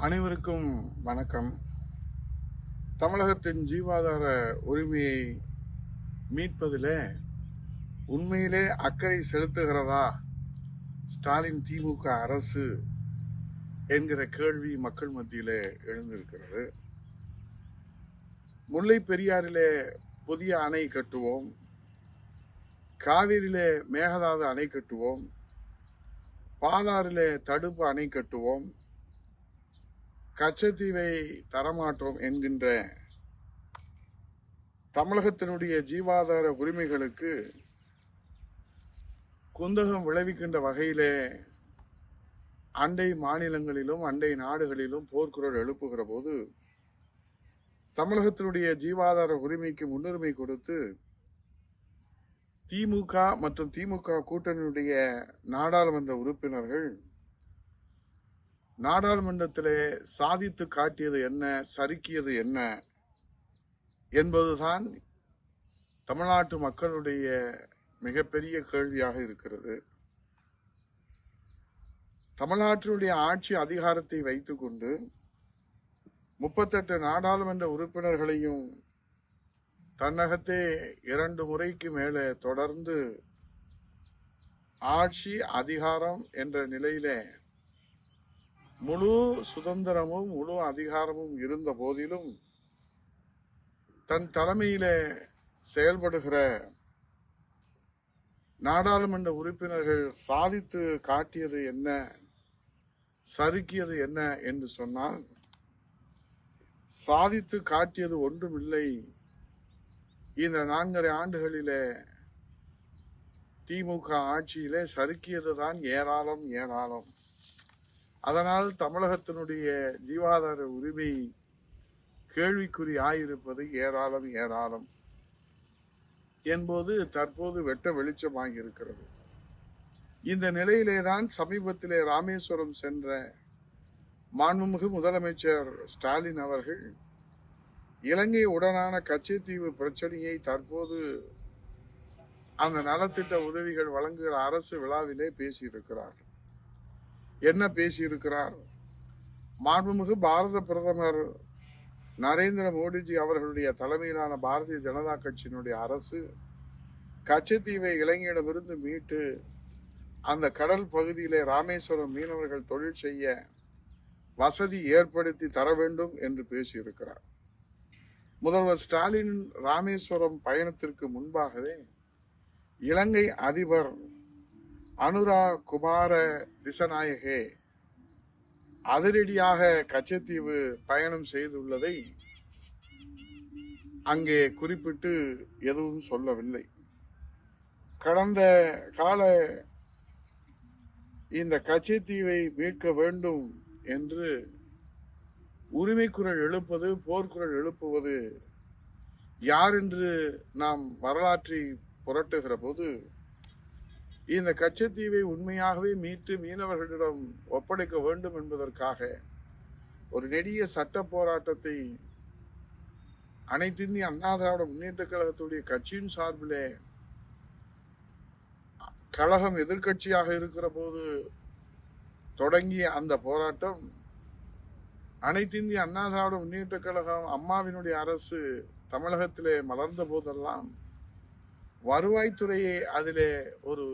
அனைவருக்கும் வணக்கம். தமிழகத்தின் ஜீவாதார உரிமையை மீட்பதில் உண்மையிலே அக்கறை செலுத்துகிறதா? ஸ்டாலின் திமுக அரசு என்கிற கேள்வி மக்கள் மத்தியில் எழுந்திருக்கிறது. முல்லை பெரியாரிலே புதிய அணை கட்டுவோம். காவிரியிலே மேகதாது அணை கட்டுவோம். பாலாறிலே தடுப்பு அணை கட்டுவோம். கச்சத்தீவை தரமாட்டோம் என்கின்ற தமிழகத்தினுடைய ஜீவாதார உரிமைகளுக்கு குந்தகம் விளைவிக்கின்ற வகையிலே அண்டை மாநிலங்களிலும் அண்டை நாடுகளிலும் போர்க்குரல் எழுப்புகிற போது தமிழகத்தினுடைய ஜீவாதார உரிமைக்கு முன்னுரிமை கொடுத்து திமுக மற்றும் திமுக கூட்டணியுடைய நாடாளுமன்ற உறுப்பினர்கள் நாடாளுமன்றத்திலே சாதித்து காட்டியது என்ன சறுக்கியது என்ன என்பதுதான் தமிழ்நாட்டு மக்களுடைய மிகப்பெரிய கேள்வியாக இருக்கிறது. தமிழ்நாட்டினுடைய ஆட்சி அதிகாரத்தை வைத்துக்கொண்டு முப்பத்தெட்டு நாடாளுமன்ற உறுப்பினர்களையும் தன்னகத்தே இரண்டு முறைக்கு மேலே தொடர்ந்து ஆட்சி அதிகாரம் என்ற நிலையிலே முழு சுதந்திரமும் முழு அதிகாரமும் இருந்த போதிலும் தன் தலைமையிலே செயல்படுகிற நாடாளுமன்ற உறுப்பினர்கள் சாதித்து காட்டியது என்ன சறுக்கியது என்ன என்று சொன்னால் சாதித்து காட்டியது ஒன்றுமில்லை. இந்த நான்கரை ஆண்டுகளிலே திமுக ஆட்சியிலே சறுக்கியதுதான் ஏராளம் ஏராளம். அதனால் தமிழகத்தினுடைய ஜீவாதார உரிமை கேள்விக்குறி ஆயிருப்பது ஏராளம் ஏராளம் என்பது தற்போது வெட்ட வெளிச்சமாக இருக்கிறது இந்த நிலையிலே தான் சமீபத்திலே ராமேஸ்வரம் சென்ற மாண்புமிகு முதலமைச்சர் ஸ்டாலின் அவர்கள் இலங்கை உடனான கச்சத்தீவு பிரச்சனையை தற்போது அந்த நலத்திட்ட உதவிகள் வழங்குகிற அரசு விழாவிலே பேசியிருக்கிறார்கள். என்ன பேசியிருக்கிறார்? மாண்புமிகு பாரத பிரதமர் நரேந்திர மோடிஜி அவர்களுடைய தலைமையிலான பாரதிய ஜனதா கட்சியினுடைய அரசு கச்சத்தீவை இலங்கையிடமிருந்து மீட்டு அந்த கடல் பகுதியிலே ராமேஸ்வரம் மீனவர்கள் தொழில் செய்ய வசதி ஏற்படுத்தி தர வேண்டும் என்று பேசியிருக்கிறார். முதல்வர் ஸ்டாலின் ராமேஸ்வரம் பயணத்திற்கு முன்பாகவே இலங்கை அதிபர் அனுரா குமார திசநாயகே அதிரடியாக கச்சத்தீவு பயணம் செய்துள்ளதை அங்கே குறிப்பிட்டு எதுவும் சொல்லவில்லை. கடந்த கால இந்த கச்சத்தீவை மீட்க வேண்டும் என்று உரிமைக்குரல் எழுப்பது போர்க்குரல் எழுப்புவது யார் என்று நாம் வரலாற்றை புரட்டுகிற போது இந்த கச்சத்தீவை உண்மையாகவே மீட்டு மீனவர்களிடம் ஒப்படைக்க வேண்டும் என்பதற்காக ஒரு நெடிய சட்ட போராட்டத்தை அனைத்திந்திய அண்ணா திராவிட முன்னேற்ற கழகத்துடைய கட்சியின் சார்பிலே கழகம் எதிர்க்கட்சியாக இருக்கிற போது தொடங்கிய அந்த போராட்டம் அனைத்திந்திய அண்ணா திராவிட முன்னேற்ற கழகம் அம்மாவினுடைய அரசு தமிழகத்திலே மலர்ந்த போதெல்லாம் வருவாய்த்துறையை அதிலே ஒரு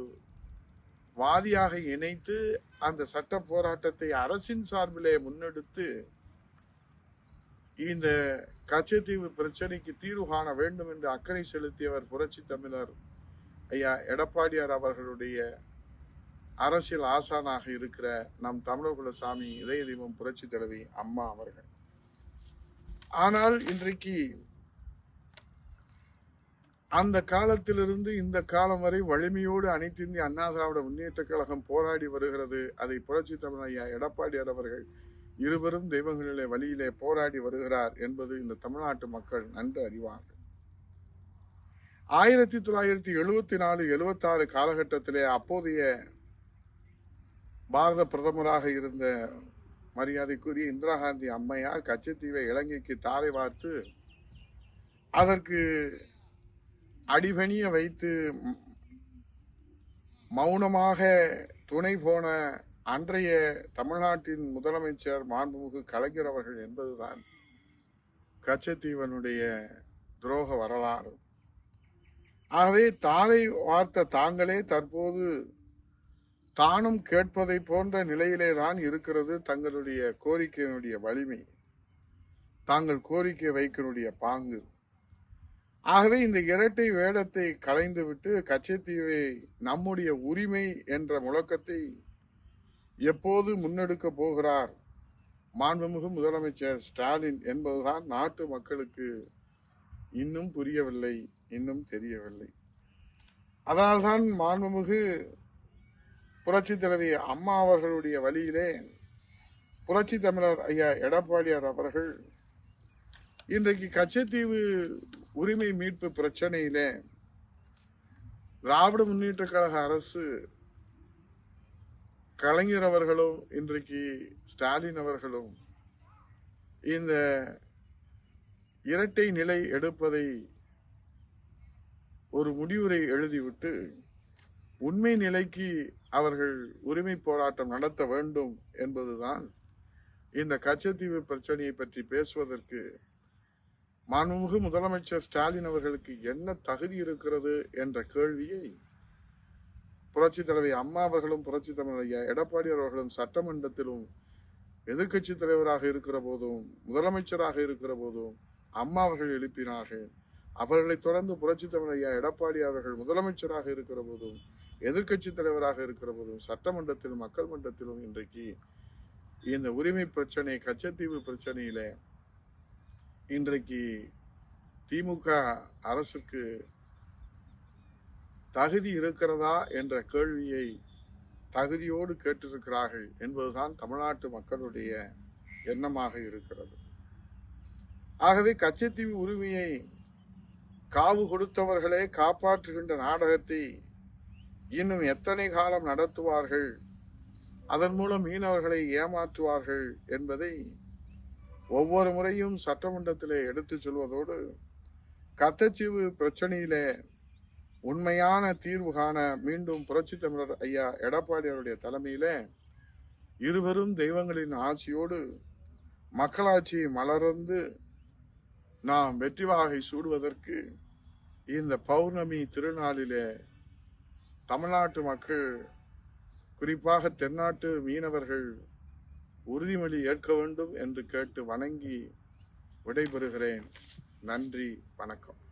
வாதியாக இணைத்து அந்த சட்ட போராட்டத்தை அரசின் சார்பிலே முன்னெடுத்து இந்த கச்சத்தீவு பிரச்சனைக்கு தீர்வு காண வேண்டும் என்று அக்கறை செலுத்தியவர் புரட்சி தமிழர் ஐயா எடப்பாடியார் அவர்களுடைய அரசியல் ஆசானாக இருக்கிற நம் தமிழகுல சாமி இதய தெய்வம் புரட்சி தலைவி அம்மா அவர்கள். ஆனால் இன்றைக்கு அந்த காலத்திலிருந்து இந்த காலம் வரை வலிமையோடு அனைத்திந்திய அண்ணா திராவிட முன்னேற்ற கழகம் போராடி வருகிறது. அதை புரட்சி தமிழ் ஐயா எடப்பாடியார் அவர்கள் இருவரும் தெய்வங்களிலே வழியிலே போராடி வருகிறார் என்பது இந்த தமிழ்நாட்டு மக்கள் நன்கு அறிவார்கள். ஆயிரத்தி தொள்ளாயிரத்தி எழுபத்தி நாலு எழுபத்தாறு காலகட்டத்திலே அப்போதைய பாரத பிரதமராக இருந்த மரியாதைக்குரிய இந்திரா காந்தி அம்மையார் கச்சத்தீவை இலங்கைக்கு தாரை வார்த்து அதற்கு அடிபணிய வைத்து மௌனமாக துணை போன அன்றைய தமிழ்நாட்டின் முதலமைச்சர் மாண்புமிகு கலைஞர் அவர்கள் என்பதுதான் கச்சத்தீவனுடைய துரோக வரலாறு. ஆகவே தாரை வார்த்த தாங்களே தற்போது தானும் கேட்பதை போன்ற நிலையிலே தான் இருக்கிறது தங்களுடைய கோரிக்கையினுடைய வலிமை. தாங்கள் கோரிக்கை வைக்கனுடைய பாங்கு. ஆகவே இந்த இரட்டை வேடத்தை கலைந்துவிட்டு கச்சத்தீவை நம்முடைய உரிமை என்ற முழக்கத்தை எப்போது முன்னெடுக்க போகிறார்? மாண்புமிகு முதலமைச்சர் ஸ்டாலின் என்பதுதான் நாட்டு மக்களுக்கு இன்னும் புரியவில்லை இன்னும் தெரியவில்லை. அதனால்தான் மாண்புமிகு புரட்சி தலைவி அம்மா அவர்களுடைய வழியிலே புரட்சி தமிழர் ஐயா எடப்பாடியார் அவர்கள் இன்றைக்கு கச்சத்தீவு உரிமை மீட்பு பிரச்சனையிலே திராவிட முன்னேற்ற கழக அரசு கலைஞர் அவர்களும் இன்றைக்கு ஸ்டாலின் அவர்களும் இந்த இரட்டை நிலை எடுப்பதை ஒரு முடிவுரை எழுதிவிட்டு உண்மை நிலைக்கு அவர்கள் உரிமை போராட்டம் நடத்த வேண்டும் என்பதுதான் இந்த கச்சத்தீவு பிரச்சனையை பற்றி பேசுவதற்கு மாண்புமிகு முதலமைச்சர் ஸ்டாலின் அவர்களுக்கு என்ன தகுதி இருக்கிறது என்ற கேள்வியை புரட்சி தலைவி அம்மா அவர்களும் புரட்சி தலைவர் ஐயா எடப்பாடி அவர்களும் சட்டமன்றத்திலும் எதிர்க்கட்சி தலைவராக இருக்கிற போதும் முதலமைச்சராக இருக்கிற போதும் அம்மா அவர்கள் எழுப்பினார்கள். அவர்களைத் தொடர்ந்து புரட்சி தமிழர் ஐயா எடப்பாடி அவர்கள் முதலமைச்சராக இருக்கிற போதும் எதிர்க்கட்சி தலைவராக இருக்கிற போதும் சட்டமன்றத்திலும் மக்கள் மன்றத்திலும் இன்றைக்கு இந்த உரிமை பிரச்சனை கச்சத்தீவு பிரச்சனையில இன்றைக்கு திமுக அரசுக்கு தகுதி இருக்கிறதா என்ற கேள்வியை தகுதியோடு கேட்டிருக்கிறார்கள் என்பதுதான் தமிழ்நாட்டு மக்களுடைய எண்ணமாக இருக்கிறது. ஆகவே கச்சத்தீவு உரிமையை காவு கொடுத்தவர்களே காப்பாற்றுகின்ற நாடகத்தை இன்னும் எத்தனை காலம் நடத்துவார்கள்? அதன் மூலம் மீனவர்களை ஏமாற்றுவார்கள் என்பதை ஒவ்வொரு முறையும் சட்டமன்றத்திலே எடுத்துச் சொல்வதோடு கத்தச்சீவு பிரச்சனையிலே உண்மையான தீர்வு காண மீண்டும் புரட்சி தமிழர் ஐயா எடப்பாடி அவருடைய தலைமையிலே இருவரும் தெய்வங்களின் ஆட்சியோடு மக்களாட்சி மலர்ந்து நாம் வெற்றி வாகை சூடுவதற்கு இந்த பௌர்ணமி திருநாளிலே தமிழ்நாட்டு மக்கள் குறிப்பாக தென்னாட்டு மீனவர்கள் உறுதிமொழி ஏற்க வேண்டும் என்று கேட்டு வணங்கி விடைபெறுகிறேன். நன்றி வணக்கம்.